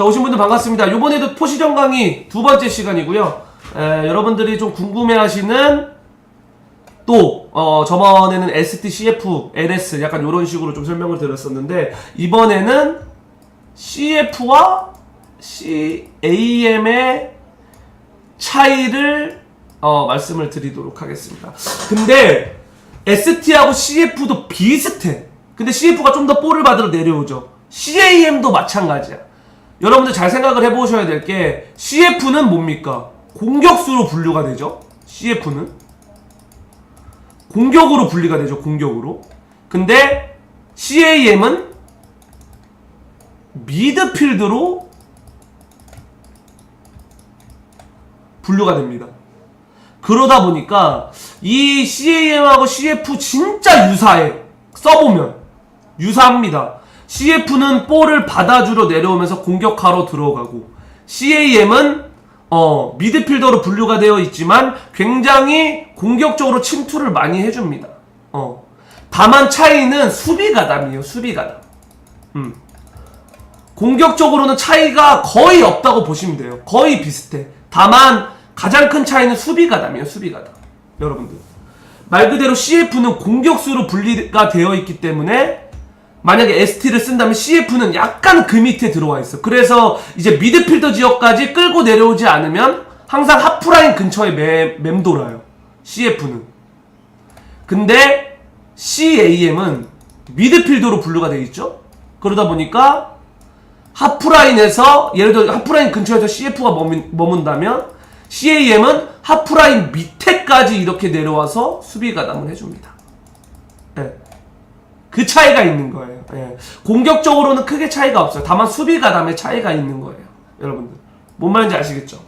자, 오신 분들 반갑습니다. 이번에도 포시전 강의 두 번째 시간이고요. 에, 여러분들이 좀 궁금해 하시는 또, 어, 저번에는 STCF, LS 약간 이런 식으로 좀 설명을 드렸었는데, 이번에는 CF와 CAM의 차이를 어, 말씀을 드리도록 하겠습니다. 근데 ST하고 CF도 비슷해. 근데 CF가 좀 더 볼을 받으러 내려오죠. CAM도 마찬가지야. 여러분들 잘 생각을 해보셔야 될 게 CF는 뭡니까? 공격수로 분류가 되죠. CF는 공격으로 분리가 되죠. 공격으로. 근데 CAM은 미드필드로 분류가 됩니다. 그러다 보니까 이 CAM하고 CF 진짜 유사해. 써보면 유사합니다. CF는 볼을 받아주러 내려오면서 공격하러 들어가고 CAM은 어, 미드필더로 분류가 되어 있지만 굉장히 공격적으로 침투를 많이 해줍니다. 어. 다만 차이는 수비 가담이에요. 수비 가담. 음. 공격적으로는 차이가 거의 없다고 보시면 돼요. 거의 비슷해. 다만 가장 큰 차이는 수비 가담이에요. 수비 가담. 여러분들. 말 그대로 CF는 공격수로 분리가 되어 있기 때문에 만약에 ST를 쓴다면 CF는 약간 그 밑에 들어와 있어. 그래서 이제 미드필더 지역까지 끌고 내려오지 않으면 항상 하프라인 근처에 맴, 맴돌아요. CF는. 근데 CAM은 미드필더로 분류가 되어 있죠. 그러다 보니까 하프라인에서 예를 들어 하프라인 근처에서 CF가 머문, 머문다면 CAM은 하프라인 밑에까지 이렇게 내려와서 수비 가담을 해줍니다. 예. 그 차이가 있는 거예요. 예. 공격적으로는 크게 차이가 없어요. 다만 수비 가 담에 차이가 있는 거예요. 여러분들. 뭔 말인지 아시겠죠?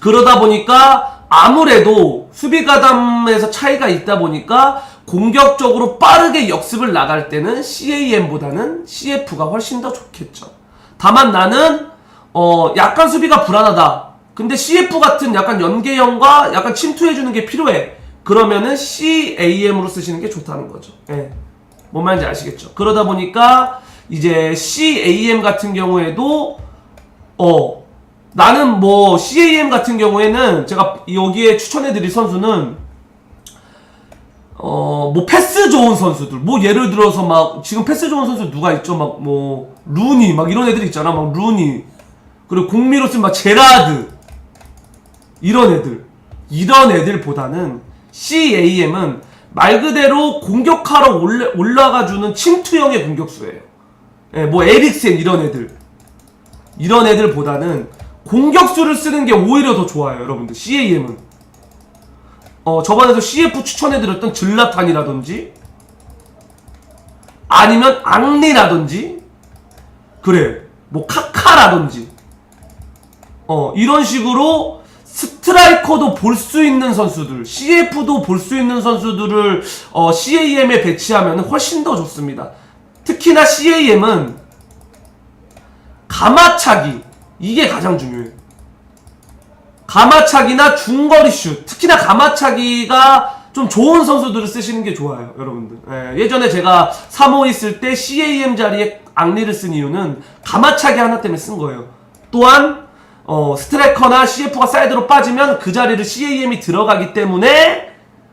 그러다 보니까 아무래도 수비 가담에서 차이가 있다 보니까 공격적으로 빠르게 역습을 나갈 때는 CAM보다는 CF가 훨씬 더 좋겠죠. 다만 나는 어 약간 수비가 불안하다. 근데 CF 같은 약간 연계형과 약간 침투해주는 게 필요해. 그러면은 CAM으로 쓰시는 게 좋다는 거죠. 예. 뭔 말인지 아시겠죠? 그러다 보니까 이제 CAM 같은 경우에도 어 나는 뭐 CAM 같은 경우에는 제가 여기에 추천해 드릴 선수는 어 뭐 패스 좋은 선수들 뭐 예를 들어서 막 지금 패스 좋은 선수 누가 있죠? 막 뭐 루니 막 이런 애들 있잖아. 막 루니 그리고 공미로 쓰면 막 제라드 이런 애들. 이런 애들보다는 CAM은 말 그대로 공격하러 올라, 올라가주는 침투형의 공격수예요. 예, 뭐 에릭센 이런 애들 이런 애들보다는 공격수를 쓰는 게 오히려 더 좋아요, 여러분들. CAM은 어 저번에도 CF 추천해드렸던 질라탄이라든지 아니면 앙리라든지 그래 뭐 카카라든지 어 이런 식으로 스트라이커도 볼 수 있는 선수들, CF도 볼 수 있는 선수들을 어, CAM에 배치하면 훨씬 더 좋습니다. 특히나 CAM은 가마차기 이게 가장 중요해요. 가마차기나 중거리 슛, 특히나 가마차기가 좀 좋은 선수들을 쓰시는 게 좋아요, 여러분들. 예, 전에 제가 3호 있을 때 CAM 자리에 앙리를 쓴 이유는 가마차기 하나 때문에 쓴 거예요. 또한 어, 스트라이커나 CF가 사이드로 빠지면 그 자리를 CAM이 들어가기 때문에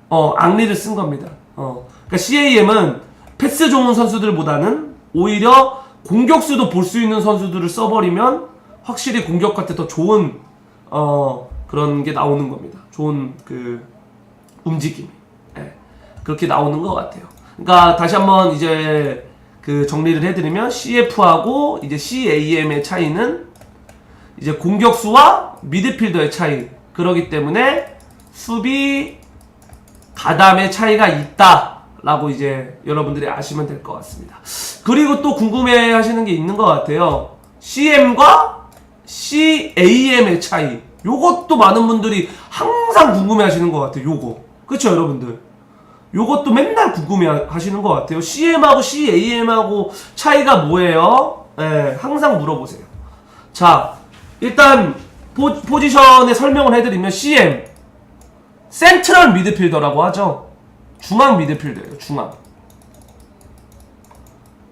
어, 앙리를 쓴 겁니다. 어, 그러니까 CAM은 패스 좋은 선수들보다는 오히려 공격수도 볼 수 있는 선수들을 써버리면 확실히 공격할 때 더 좋은 어, 그런 게 나오는 겁니다. 좋은 그 움직임이 예, 그렇게 나오는 것 같아요. 그러니까 다시 한번 이제 그 정리를 해드리면 CF하고 이제 CAM의 차이는 이제 공격수와 미드필더의 차이 그러기 때문에 수비 가담의 차이가 있다 라고 이제 여러분들이 아시면 될 것 같습니다. 그리고 또 궁금해 하시는 게 있는 것 같아요. CM과 CAM의 차이. 요것도 많은 분들이 항상 궁금해 하시는 것 같아요. 요거. 그쵸, 여러분들? 요것도 맨날 궁금해 하시는 것 같아요. CM하고 CAM하고 차이가 뭐예요? 예, 항상 물어보세요. 자, 일단 포, 포지션의 설명을 해드리면 CM 센트럴 미드필더라고 하죠. 중앙 미드필더예요. 중앙.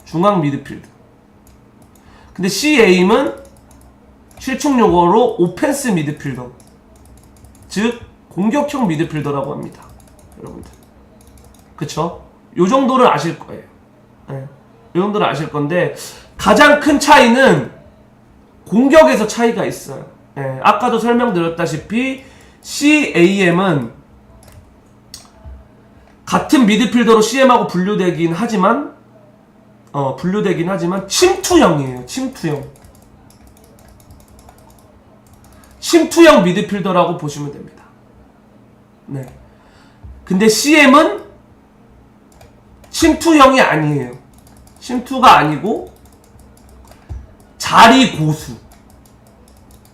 중앙 미드필더. 근데 CA임은 실축 용어로 오펜스 미드필더. 즉 공격형 미드필더라고 합니다. 여러분들. 그쵸? 요 정도를 아실 거예요. 예. 요 정도를 아실 건데 가장 큰 차이는 공격에서 차이가 있어요. 예. 아까도 설명드렸다시피 CAM은 같은 미드필더로 CM하고 분류되긴 하지만 어 분류되긴 하지만 침투형이에요. 침투형. 침투형 미드필더라고 보시면 됩니다. 네. 근데 CM은 침투형이 아니에요. 침투가 아니고 자리 고수.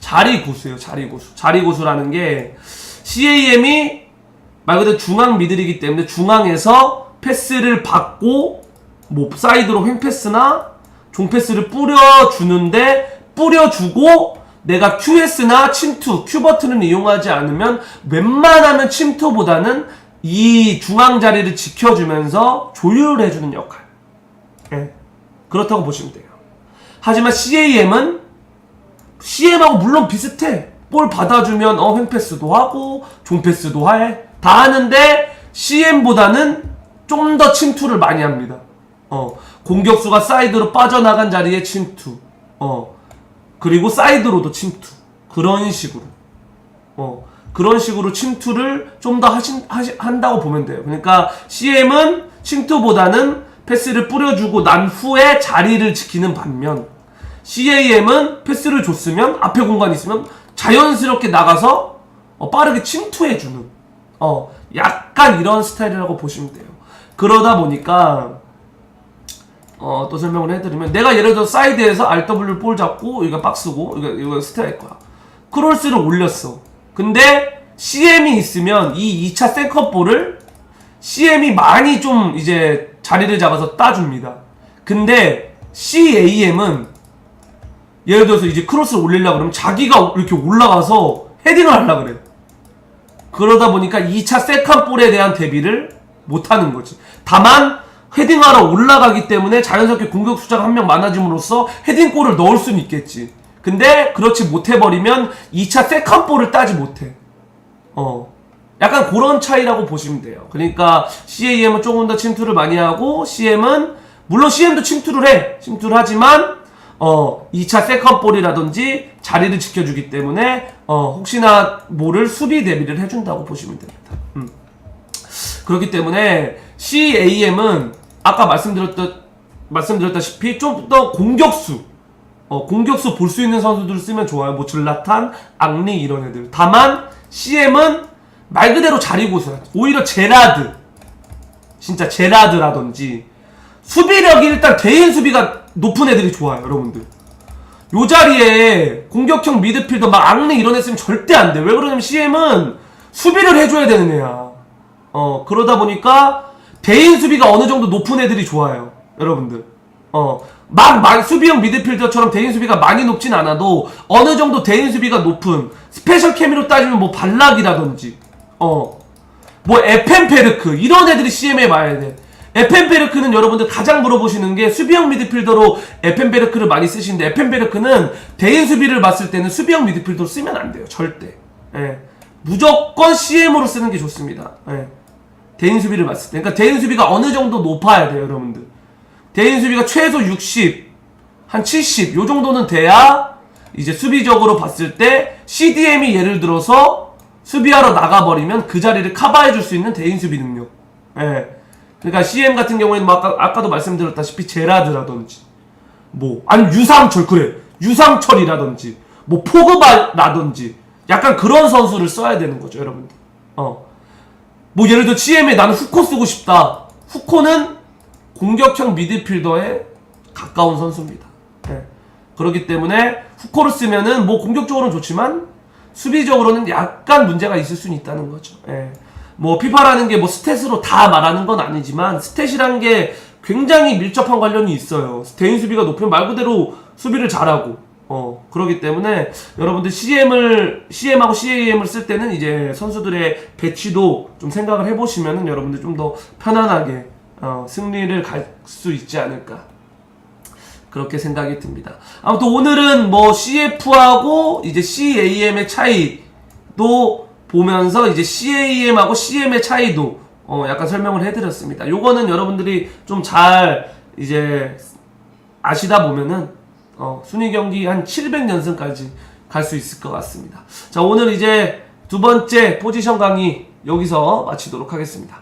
자리 고수예요. 자리 고수. 자리 고수라는 게 CAM이 말 그대로 중앙 미들이기 때문에 중앙에서 패스를 받고 뭐 사이드로 횡 패스나 종 패스를 뿌려주는데 뿌려주고 내가 QS나 침투, Q 버튼을 이용하지 않으면 웬만하면 침투보다는 이 중앙 자리를 지켜주면서 조율해주는 역할. 예. 그렇다고 보시면 돼요. 하지만 CAM은 CM하고 물론 비슷해. 볼 받아주면 어 횡패스도 하고 종패스도 해. 다 하는데 CM보다는 좀 더 침투를 많이 합니다. 어 공격수가 사이드로 빠져나간 자리에 침투. 어 그리고 사이드로도 침투. 그런 식으로. 어 그런 식으로 침투를 좀 더 하신 하시, 한다고 보면 돼요. 그러니까 CM은 침투보다는 패스를 뿌려주고 난 후에 자리를 지키는 반면 CAM은 패스를 줬으면 앞에 공간 있으면 자연스럽게 나가서 어, 빠르게 침투해주는 어 약간 이런 스타일이라고 보시면 돼요. 그러다 보니까 어, 또 설명을 해드리면 내가 예를 들어 사이드에서 RW 볼 잡고 여기가 박스고 이거 이거 스트라이커야. 크로스를 올렸어. 근데 CM이 있으면 이 2차 세컨 볼을 CM이 많이 좀 이제 자리를 잡아서 따줍니다. 근데 CAM은 예를 들어서 이제 크로스를 올리려고 그러면 자기가 이렇게 올라가서 헤딩을 하려고 그래. 그러다 보니까 2차 세컨 볼에 대한 대비를 못하는 거지. 다만 헤딩하러 올라가기 때문에 자연스럽게 공격 수자가 한명 많아짐으로써 헤딩골을 넣을 수는 있겠지. 근데 그렇지 못해버리면 2차 세컨 볼을 따지 못해. 어. 약간 그런 차이라고 보시면 돼요. 그러니까 CAM은 조금 더 침투를 많이 하고 CM은 물론 CM도 침투를 해. 침투를 하지만 어 2차 세컨 볼이라든지 자리를 지켜주기 때문에 어 혹시나 모를 수비 대비를 해준다고 보시면 됩니다. 음. 그렇기 때문에 CAM은 아까 말씀드렸던 말씀드렸다시피 좀 더 공격수 어, 공격수 볼 수 있는 선수들을 쓰면 좋아요. 뭐 질라탄, 앙리 이런 애들. 다만 CM은 말 그대로 자리 고수야. 오히려 제라드, 진짜 제라드라든지 수비력이 일단 개인 수비가 높은 애들이 좋아요, 여러분들. 요 자리에 공격형 미드필더 막 앙리 이런 애 쓰면 절대 안 돼. 왜 그러냐면 CM은 수비를 해줘야 되는 애야. 어 그러다 보니까 대인 수비가 어느 정도 높은 애들이 좋아요, 여러분들. 어, 막, 막 수비형 미드필더처럼 대인 수비가 많이 높진 않아도 어느 정도 대인 수비가 높은 스페셜 케미로 따지면 뭐 발락이라든지, 어, 뭐 에펜페르크 이런 애들이 CM에 와야 돼. 에펜베르크는 여러분들 가장 물어보시는 게 수비형 미드필더로 에펜베르크를 많이 쓰시는데 에펜베르크는 대인 수비를 봤을 때는 수비형 미드필더로 쓰면 안 돼요. 절대. 예. 무조건 CM으로 쓰는 게 좋습니다. 예. 대인 수비를 봤을 때. 그러니까 대인 수비가 어느 정도 높아야 돼요, 여러분들. 대인 수비가 최소 60, 한 70, 요 정도는 돼야 이제 수비적으로 봤을 때 CDM이 예를 들어서 수비하러 나가버리면 그 자리를 커버해줄 수 있는 대인 수비 능력. 예. 그러니까 CM 같은 경우에는 뭐 아까, 아까도 말씀드렸다시피 제라드라든지, 뭐, 아니 유상철, 그래. 유상철이라든지, 뭐 포그바라든지, 약간 그런 선수를 써야 되는 거죠, 여러분들. 어. 뭐 예를 들어 CM에 나는 후코 쓰고 싶다. 후코는 공격형 미드필더에 가까운 선수입니다. 예. 그렇기 때문에 후코를 쓰면은 뭐 공격적으로는 좋지만 수비적으로는 약간 문제가 있을 수는 있다는 거죠. 예. 뭐 피파라는 게 뭐 스탯으로 다 말하는 건 아니지만 스탯이라는 게 굉장히 밀접한 관련이 있어요. 대인 수비가 높으면 말 그대로 수비를 잘하고 어 그러기 때문에 여러분들 CM을 CM하고 CAM을 쓸 때는 이제 선수들의 배치도 좀 생각을 해보시면은 여러분들 좀 더 편안하게 어, 승리를 갈 수 있지 않을까 그렇게 생각이 듭니다. 아무튼 오늘은 뭐 CF하고 이제 CAM의 차이도 보면서 이제 CAM하고 CM의 차이도 어 약간 설명을 해드렸습니다. 요거는 여러분들이 좀 잘 이제 아시다 보면은 어 순위 경기 한 700연승까지 갈 수 있을 것 같습니다. 자 오늘 이제 두 번째 포지션 강의 여기서 마치도록 하겠습니다.